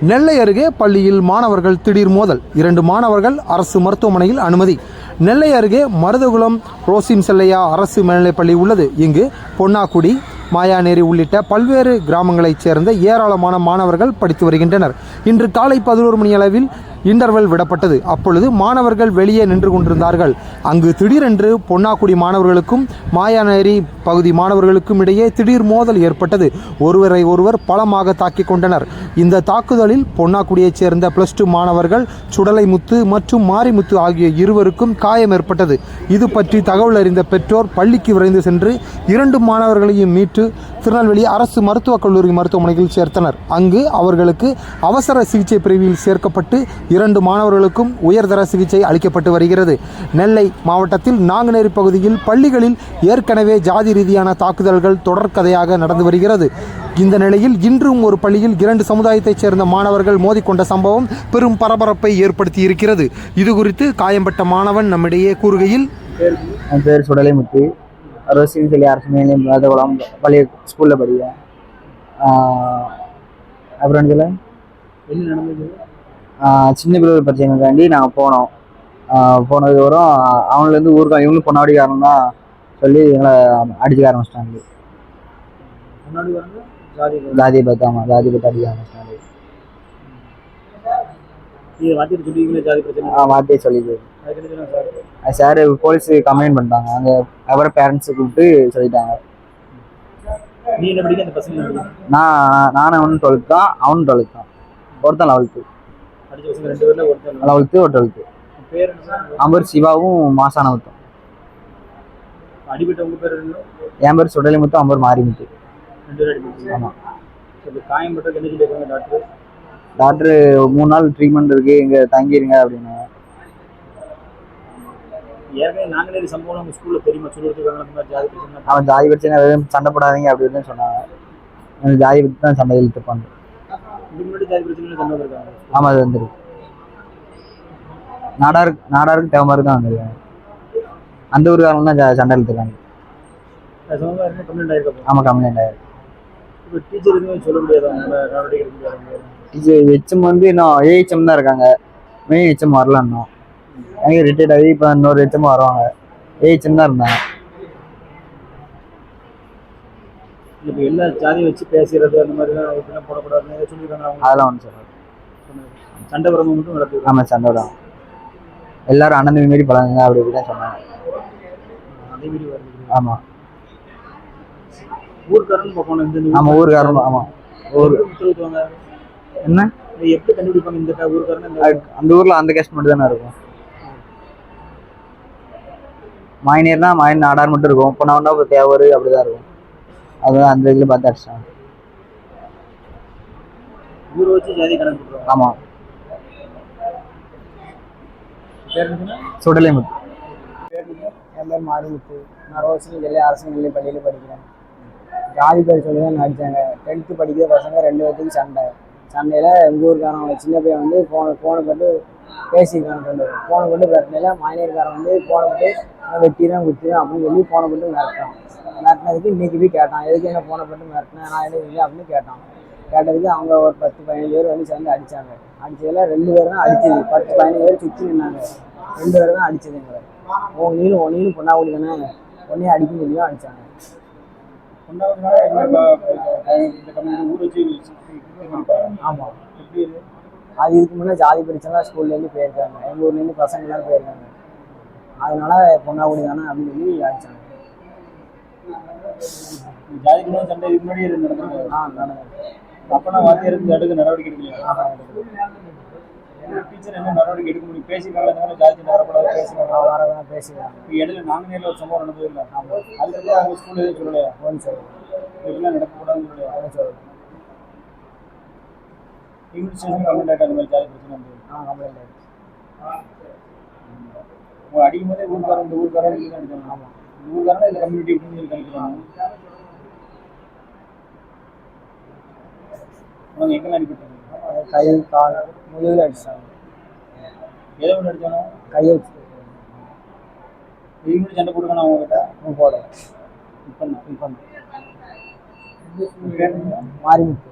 நெல்லை அருகே பள்ளியில் மாணவர்கள் திடீர் மோதல். இரண்டு மாணவர்கள் அரசு மருத்துவமனையில் அனுமதி. நெல்லை அருகே மருதகுளம் ரோசிம் செல்லையா அரசு மேல்நிலைப்பள்ளி உள்ளது. இங்கு பொன்னாக்குடி மாயாநேரி உள்ளிட்ட பல்வேறு கிராமங்களைச் சேர்ந்த ஏராளமான மாணவர்கள் படித்து வருகின்றனர். இன்று காலை பதினோரு மணி அளவில் இன்டர்வெல் விடப்பட்டது. அப்பொழுது மாணவர்கள் வெளியே நின்று கொண்டிருந்தார்கள். அங்கு திடீரென்று பொன்னாக்குடி மாணவர்களுக்கும் மாயாநேரி பகுதி மாணவர்களுக்கும் இடையே திடீர் மோதல் ஏற்பட்டது. ஒருவரை ஒருவர் பலமாக தாக்கிக் கொண்டனர். இந்த தாக்குதலில் பொன்னாக்குடியைச் சேர்ந்த பிளஸ் டூ மாணவர்கள் சுடலைமுத்து மற்றும் மாரிமுத்து ஆகிய இருவருக்கும் காயம் ஏற்பட்டது. இது பற்றி தகவல் அறிந்த பெற்றோர் பள்ளிக்கு விரைந்து சென்று இரண்டு மாணவர்களையும் மீட்டு திருநெல்வேலி அரசு மருத்துவக் கல்லூரி மருத்துவமனையில் சேர்த்தனர். அங்கு அவர்களுக்கு அவசர சிகிச்சை பிரிவில் சேர்க்கப்பட்டு இரண்டு மாணவர்களுக்கும் உயர்தர சிகிச்சை அளிக்கப்பட்டு வருகிறது. நெல்லை மாவட்டத்தில் நாங்குநேரி பகுதியில் பள்ளிகளில் ஏற்கனவே ஜாதி ரீதியான தாக்குதல்கள் தொடர்கதையாக நடந்து வருகிறது. இந்த நிலையில் இன்றும் ஒரு பள்ளியில் இரண்டு சமுதாயத்தைச் சேர்ந்த மாணவர்கள் மோதிக்கொண்ட சம்பவம் பெரும் பரபரப்பை ஏற்படுத்தி இருக்கிறது இது குறித்து காயம்பட்ட மாணவன் நம்மிடையே கூறுகையில் என் பேர் சுடலைமுத்து. ரோசின்னு சொல்லி அரசு மேலே வேதகுளம் பழைய ஸ்கூலில் படிக்கிறேன் ஆஹ் அப்புறம் என்ன நடந்தது? சின்ன பிள்ளை பிரச்சனைக்காண்டி நாங்கள் போனோம். போனதுக்கப்புறம் அவனுலேருந்து ஊருக்கா இவங்களும் பொன்னாடிக்காரன் தான் சொல்லி எங்களை அடிச்சுக்க ஆரம்பிச்சிட்டாங்க ஜாதி ஆமாம் ஜாதியை பார்த்து அடிக்க ஆரம்பிச்சிட்டாங்க. ஜாதி வார்த்தையை சொன்னாங்க சார்? போலீஸ் கம்ப்ளைண்ட் பண்ணிட்டாங்க. அங்கே அப்புறம் பேரண்ட்ஸை கூப்பிட்டு சொல்லிட்டாங்க. நான் நானும் அவனும் டுவெல்த் தான் அவனும் டுவெல்த் தான். ஒருத்தன் லெவல்த்து லெவல்த்து ஒரு டுவெல்த்து? அம்பர் சிவாவும் மாசானவத்தும் அடிபட்ட உங்க பேர் என் பேர் சுடலிமுத்து அம்பர் மாரிமுத்து ஆமாம் டாக்டர்? டாக்டர் மூணு நாள் ட்ரீட்மெண்ட் இருக்கு இங்கே தங்கிருங்க அப்படின்னு. ஏற்கனவே நாங்களே சம்பவம் ஸ்கூல்ல தெரியுமா? சொல்லி கொடுத்துருக்காங்க அந்த மாதிரி ஜாதி பிரச்சனை. அவன் ஜாதி பிரச்சனை சண்டை போடாதீங்க அப்படி இப்படின்னு சொன்னாங்க ஜாதி பற்றி தான் சண்டை இழுத்துப்பாங்க. ஆமாம் அது வந்துருக்கு. நாடாருக்கு நாடாருக்கு தேவை தான் வந்திருக்காங்க. அந்த ஊருக்காரங்க தான் சண்டை ஆயிருக்கப்போ ஆமாம் கம்ப்ளைண்ட் ஆயிருக்கு டீச்சர் ஹெச்எம் வந்து இன்னும் ஏஹெச்எம் தான் இருக்காங்க. மெயின் ஹெச்எம் வரல இன்னும். எனக்கு ரிட்டையர்ட் ஆகி இப்போ இன்னொரு ஹெச்எம் வருவாங்க ஏஹெச்எம் தான் இருந்தாங்க. இப்போ எல்லா ஜாதியை வச்சு பேசுறது அந்த மாதிரிலாம் இப்படிலாம் போடக்கூடாதுன்னு சொல்லியிருக்காங்க அவங்க. அதெல்லாம் ஒன்று சொல்கிறேன் சண்டை வரவங்க மட்டும் நடக்குது. ஆமாம் சண்டை தான். எல்லாரும் அண்ணன் மாரி பழகுங்க அப்படி இப்படி தான் சொன்னாங்க அதே மாதிரி வருது ஆமாம் ஊர்க்காரன் பார்ப்போம் இந்த ஆமாம் ஊர். ஊருக்கு என்ன? எப்படி கண்டுபிடிப்பாங்க இந்த ஊர்க்காரன் அந்த ஊரில் அந்த கேஸ்ட் மட்டும் தானே இருக்கும். மாயினியர்னா மாயின் நாடார் மட்டும் இருக்கும். நான் இப்போ தேவர் அப்படி தான் இருக்கும். அதுதான் அந்த இதில் பார்த்து அடிச்சிட்டாங்க ஊரை வச்சு ஜாதி கணக்கு ஆமாம் பேர் என்ன சுடலை முத்து என் பேர் மாரிமுத்து. நான் ரோஷினி சொல்லி அரசு நிலை பள்ளியில் படிக்கிறேன். ஜாதி பேர் சொல்லி தான் நடித்தாங்க டென்த்து படிக்கிற பசங்க ரெண்டு பேர்த்துக்கும் சண்டை. சண்டையில் எங்கள் ஊருக்காரன் சின்ன பையன் வந்து ஃபோனை ஃபோனை போட்டு பேசியிருக்காங்க பேரும். ஃபோனை போட்டு பிரச்சனையில் மைனர்காரன் வந்து ஃபோனை போட்டு வெட்டிதான் குத்திதான் அப்படின்னு சொல்லி ஃபோனை போட்டு மிரட்டான் மிரட்டினதுக்கு இன்னைக்கு போய் கேட்டான். எதுக்கு என்ன ஃபோனை போட்டு மிரட்டினேன் நான் என்ன அப்படின்னு கேட்டான். கேட்டதுக்கு அவங்க ஒரு பத்து பதினஞ்சு பேர் வந்து சேர்ந்து அடித்தாங்க அடிச்சதுல ரெண்டு பேரும் தான் அடிச்சது. பத்து பதினஞ்சு பேர் சுற்றி நின்னாங்க. ரெண்டு பேர் தான் அடிச்சது எங்களை. உன் நீளும் உன் நீளும் பொண்ணாக்குடி தானே? உடனே அடிக்கும் சொல்லி தான் அடித்தாங்க. ஆமாம்? அது இதுக்கு முன்னே ஜாதி பிரச்சனைலாம் ஸ்கூல்லேருந்து போயிருக்காங்க. எங்கள் ஊர்லேருந்து பசங்களாம் போயிருக்காங்க. அதனால பொண்ணாக்குடி தானே அப்படின்னு சொல்லி அடித்தாங்க ஜாதி குணம் சண்டை இதுக்கு முன்னாடி நடந்தது அப்பனா வாத்தியார் இந்த அடுக்கு நடவடிக்கை எடுக்கலையா? டீச்சர் என்ன நடவடிக்கை எடுக்க முடியும்? பேசியிருக்காங்க இந்த மாதிரி ஜாதி சண்டை வரக்கூடாது பேசுறாங்க வரதான் பேசுகிறாங்க இப்போ இடையில நாங்க நேரில் ஒரு சம்பவம் நடந்தது இல்லை? அதுக்கப்புறம் அவங்க ஸ்கூல்ல எதுவும் சொல்லலையா? சொல்லுங்கள் இப்படிலாம் நடக்கக்கூடாதுன்னு சொல்லலையா? சொல்லுங்கள் இங்கிலீஷ் ஸ்டேஷன் கம்ப்ளைண்ட் ஆகிட்டு அந்த மாதிரி ஜாதி பிரச்சனை இருந்தது ஆ கம்ப்ளைண்ட் அடிக்கும் போதே ஊர்க்காரன் இந்த ஊர்க்காரன் ஆமாம் இந்த ஊர்க்காரன் இந்த கம்யூனிட்டி எப்படின்னு சொல்லி கணிக்கிறாங்க உனக்கு எங்கெல்லாம் அடிபட்டாங்க கை கால் முதுகில் அடிச்சாங்க எதை ஒன்று அடிச்சானோ கையை வச்சு இதுக்கு முன்னாடி சண்டை போட்டுக்கான அவங்க கிட்ட போடல இப்போ தான் இப்போ பேர் என்ன? மாரிமுத்து